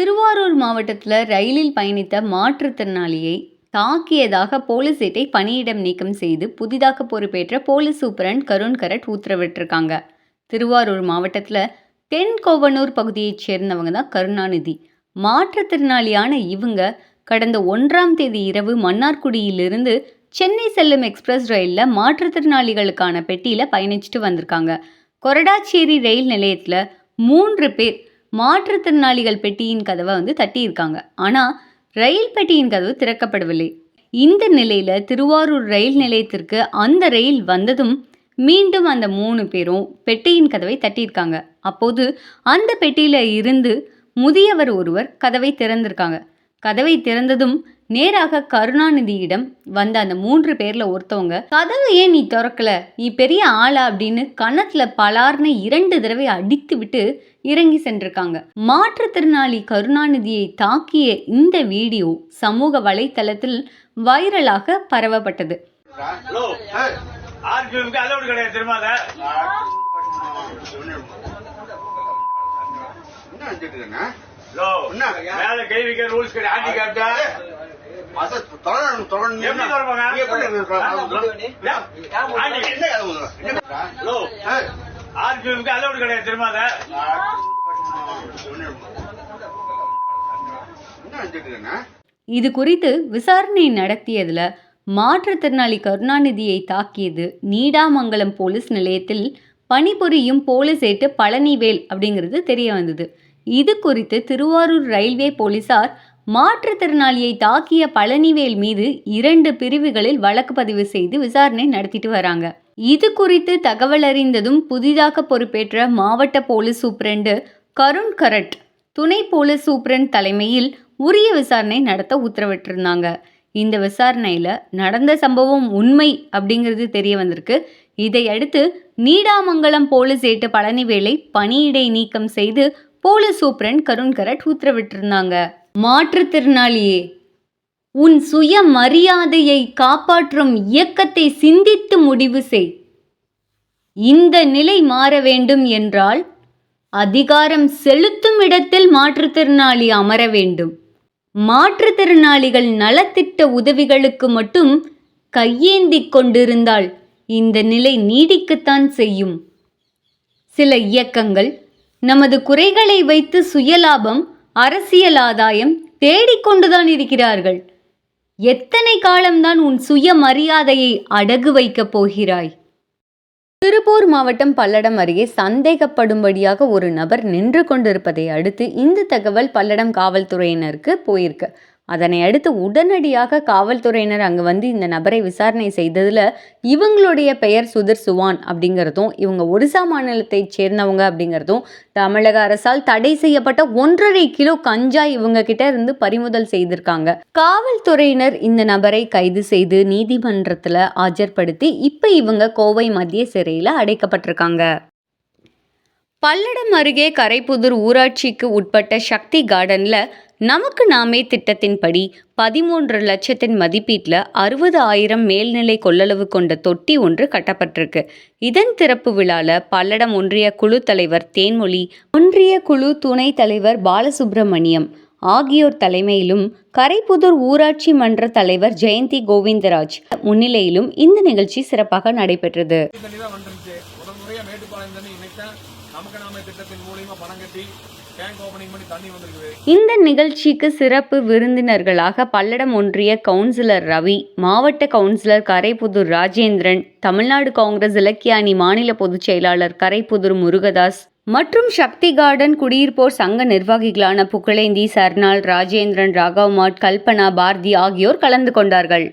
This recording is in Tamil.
திருவாரூர் மாவட்டத்தில் ரயிலில் பயணித்த மாற்றுத்திறனாளியை தாக்கியதாக போலீஸ் சேட்டை பணியிடம் நீக்கம் செய்து புதிதாக பொறுப்பேற்ற போலீஸ் சூப்பரண்ட் கருண் கரட் உத்தரவிட்டிருக்காங்க. திருவாரூர் மாவட்டத்தில் தென்கோவனூர் பகுதியைச் சேர்ந்தவங்க தான் கருணாநிதி. மாற்றுத்திறனாளியான இவங்க கடந்த ஒன்றாம் தேதி இரவு மன்னார்குடியிலிருந்து சென்னை செல்லும் எக்ஸ்பிரஸ் ரயிலில் மாற்றுத்திறனாளிகளுக்கான பெட்டியில் பயணிச்சுட்டு வந்திருக்காங்க. கொரடாச்சேரி ரயில் நிலையத்தில் மூன்று பேர் மாற்றுத்திறனாளிகள் பெட்டியின் கதவை வந்து தட்டியிருக்காங்க. ஆனால் ரயில் பெட்டியின் கதவு திறக்கப்படவில்லை. இந்த நிலையில் திருவாரூர் ரயில் நிலையத்திற்கு அந்த ரயில் வந்ததும் மீண்டும் அந்த மூணு பேரும் பெட்டியின் கதவை தட்டியிருக்காங்க. அப்போது அந்த பெட்டியில் இருந்து முதியவர் ஒருவர் கதவை திறந்திருக்காங்க. கதவை திறந்ததும் நேராக கருணாநிதியிடம் வந்த அந்த மூன்று பேர்ல ஒருத்தவங்க கதவை ஏன் நீ திறக்கல? நீ பெரிய ஆளா? அப்படின்னு கன்னத்துல பலார்னு இரண்டு தடவை அடித்து விட்டு இறங்கி சென்றிருக்காங்க. மாற்றுத்திறனாளி கருணாநிதியை தாக்கிய இந்த வீடியோ சமூக வலைத்தளத்தில் வைரலாக பரவப்பட்டது. என்ன மேல கை வைக்கிற ரூல்ஸ் கிடையாது. ஆண்டி ஆர்பிஎம்க்கு கிடையாது? இது குறித்து விசாரணை நடத்தியதில் மாற்றுத்திறனாளி கருணாநிதியை தாக்கியது நீடாமங்கலம் போலீஸ் நிலையத்தில் பணிபுரியும் போலீஸ் ஏட்டு பழனிவேல் அப்படிங்கிறது தெரிய வந்தது. இது குறித்து திருவாரூர் ரயில்வே போலீசார் மாற்றுத்திறனாளியை தாக்கிய பழனிவேல் மீது இரண்டு பிரிவுகளில் வழக்கு பதிவு செய்து விசாரணை நடத்திட்டு வராங்க. இது குறித்து தகவல் அறிந்ததும் புதிதாக பொறுப்பேற்ற மாவட்ட போலீஸ் சூப்பரண்டு கருண் கரட் துணை போலீஸ் சூப்பரண்ட் தலைமையில் உரிய விசாரணை நடத்த உத்தரவிட்டிருந்தாங்க. இந்த விசாரணையில் நடந்த சம்பவம் உண்மை அப்படிங்கிறது தெரிய வந்திருக்கு. இதையடுத்து நீடாமங்கலம் போலீஸ் ஏட்டு பழனிவேலை பணியிடை நீக்கம் செய்து போலீஸ் சூப்பரண்ட் கருண் கரட் உத்தரவிட்டிருந்தாங்க. மாற்றுத்திறனாளியே உன் சுய மரியாதையை காப்பாற்றும் இயக்கத்தை சிந்தித்து முடிவு செய். இந்த நிலை மாற வேண்டும் என்றால் அதிகாரம் செலுத்தும் இடத்தில் மாற்றுத்திறனாளி அமர வேண்டும். மாற்றுத்திறனாளிகள் நலத்திட்ட உதவிகளுக்கு மட்டும் கையேந்திக் கொண்டிருந்தால் இந்த நிலை நீடிக்கத்தான் செய்யும். சில இயக்கங்கள் நமது குறைகளை வைத்து சுயலாபம் அரசியல் ஆதாயம் தேடிக்கொண்டுதான் இருக்கிறார்கள். எத்தனை காலம்தான் உன் சுயமரியாதையை அடகு வைக்கப் போகிறாய்? திருப்பூர் மாவட்டம் பல்லடம் அருகே சந்தேகப்படும்படியாக ஒரு நபர் நின்று கொண்டிருப்பதை அடுத்து இந்த தகவல் பல்லடம் காவல்துறையினருக்கு போயிருக்கு. அதனை அடுத்து உடனடியாக காவல்துறையினர் அங்கே வந்து இந்த நபரை விசாரணை செய்ததில் இவங்களுடைய பெயர் சுதர் சுவான் அப்படிங்கிறதும் இவங்க ஒரிசா மாநிலத்தைச் சேர்ந்தவங்க அப்படிங்கிறதும் தமிழக அரசால் தடை செய்யப்பட்ட ஒன்றரை கிலோ கஞ்சா இவங்க கிட்ட இருந்து பறிமுதல் செய்திருக்காங்க. காவல்துறையினர் இந்த நபரை கைது செய்து நீதிமன்றத்தில் ஆஜர்படுத்தி இப்போ இவங்க கோவை மத்திய சிறையில் அடைக்கப்பட்டிருக்காங்க. பல்லடம் அருகே கரைப்புதூர் ஊராட்சிக்கு உட்பட்ட சக்தி கார்டனில் நமக்கு நாமே திட்டத்தின்படி பதிமூன்று லட்சத்தின் மதிப்பீட்டில் அறுபது ஆயிரம் மேல்நிலை கொள்ளளவு கொண்ட தொட்டி ஒன்று கட்டப்பட்டிருக்கு. இதன் திறப்பு விழாவில் பல்லடம் ஒன்றிய குழு தலைவர் தேன்மொழி ஒன்றிய குழு துணைத் தலைவர் பாலசுப்ரமணியம் ஆகியோர் தலைமையிலும் கரைப்புதூர் ஊராட்சி மன்ற தலைவர் ஜெயந்தி கோவிந்தராஜ் முன்னிலையிலும் இந்த நிகழ்ச்சி சிறப்பாக நடைபெற்றது. மேட்டுப்பாளையம் நமக்கு நாம திட்டத்தின் மூலியமா பணம் கட்டி இந்த நிகழ்ச்சிக்கு சிறப்பு விருந்தினர்களாக பல்லடம் ஒன்றிய கவுன்சிலர் ரவி மாவட்ட கவுன்சிலர் கரைப்புதூர் ராஜேந்திரன் தமிழ்நாடு காங்கிரஸ் இலக்கிய அணி மாநில பொதுச் செயலாளர் கரைப்புதூர் முருகதாஸ் மற்றும் சக்தி கார்டன் குடியிருப்போர் சங்க நிர்வாகிகளான புகழேந்தி சர்னால் ராஜேந்திரன் ராகவ்மாட் கல்பனா பாரதி ஆகியோர் கலந்து கொண்டார்கள்.